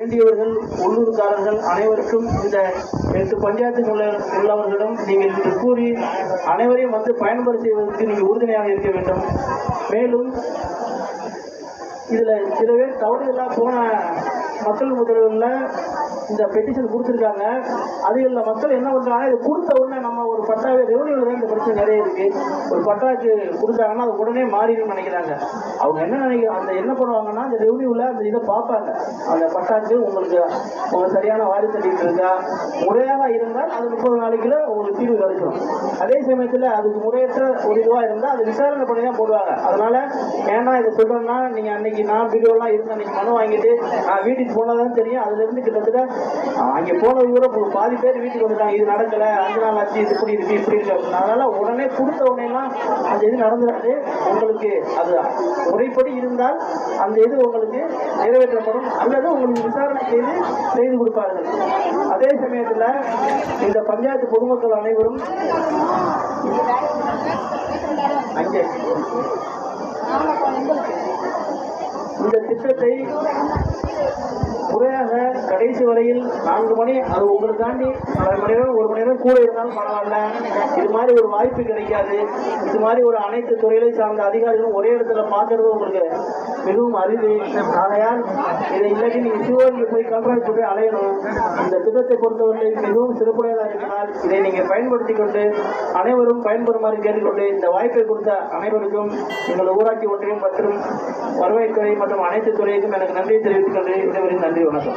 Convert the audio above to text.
வேண்டியவர்கள் உள்ளூர்காரர்கள் அனைவருக்கும் இந்த எட்டு பஞ்சாயத்து உள்ள உள்ளவர்களிடம் நீங்கள் இன்று கூறி அனைவரையும் வந்து பயன்பெற செய்வதற்கு நீங்கள் உறுதுணையாக இருக்க வேண்டும். மேலும் இதில் சில பேர் தவறுதலாக போன மக்கள் முதல்வர்ல இந்த பெட்டிஷன் கொடுத்துருக்காங்க. அதுகளில் மக்கள் என்ன பண்றாங்க இது கொடுத்த உடனே நம்ம ஒரு பட்டாவே ரெவன்யூல தான் இந்த பிரச்சனை நிறைய இருக்கு. ஒரு பட்டாக்கு கொடுத்தாங்கன்னா அது உடனே மாறிடும்னு நினைக்கிறாங்க. அவங்க என்ன நினைக்க அந்த என்ன பண்ணுவாங்கன்னா அந்த ரெவன்யூல அந்த இதை பார்ப்பாங்க. அந்த பட்டாக்கு உங்களுக்கு உங்க சரியான வாரி தட்டிட்டு இருக்கா? முறையாக இருந்தால் அது முப்பது நாளைக்குள்ள உங்களுக்கு தீர்வு கிடைச்சிடும் அதே சமயத்தில் அதுக்கு முறையற்ற ஒரு இதுவாக இருந்தால் அது விசாரணை பண்ணி தான் போடுவாங்க. அதனால ஏன்னா இதை சொல்றேன்னா நீங்க அன்னைக்கு நான் வீடியோலாம் இருந்த அன்னைக்கு மனு வாங்கிட்டு நான் வீட்டுக்கு போனதான் தெரியும். அதுல இருந்து கிட்டத்தட்ட அங்கே போனது கூட ஒரு பாதி பேர் வீட்டுக்கு வந்துட்டாங்க. இது நடக்கல அஞ்சு நாள் ஆச்சு இது இப்படி இருக்கு இப்படி இருக்கு அப்படின்னு. அதனால உடனே கொடுத்த உடனேலாம் அந்த இது நடந்துடாது. உங்களுக்கு அது முறைப்படி இருந்தால் அந்த இது உங்களுக்கு நிறைவேற்றப்படும். அல்லது உங்களுக்கு விசாரணை செய்து செய்து கொடுப்பார்கள். அதே சமயத்தில் இந்த பஞ்சாயத்து பொதுமக்கள் அனைவரும் அங்கே இந்த திட்டத்தை முறையாக கடைசி வரையில் நான்கு மணி அது உங்களுக்கு தாண்டி அரை மணி நேரம் ஒரு மணி நேரம் கூட இருந்தாலும் பரவாயில்ல. இது மாதிரி ஒரு வாய்ப்பு கிடைக்காது. இது மாதிரி ஒரு அனைத்து துறைகளை சார்ந்த அதிகாரிகளும் ஒரே இடத்துல பார்க்கறது உங்களுக்கு மிகவும் அரிது. ஆகையால் இதை இல்லாட்டி நீங்க சிவகங்கை போய் கல்ராஜ் போய் அலையணும். இந்த திட்டத்தை பொறுத்தவரை மிகவும் சிறப்புடையதாக இருந்தால் இதை நீங்க பயன்படுத்தி கொண்டு அனைவரும் பயன்பெறுமாறு கேட்டுக்கொண்டு இந்த வாய்ப்பை கொடுத்த அனைவருக்கும் எங்கள் ஊராட்சி ஒன்றியம் மற்றும் வருவாய்த்துறை மற்றும் அனைத்து துறைக்கும் எனக்கு நன்றி தெரிவித்துக் கொண்டு இதுவரை நன்றி வணக்கம்.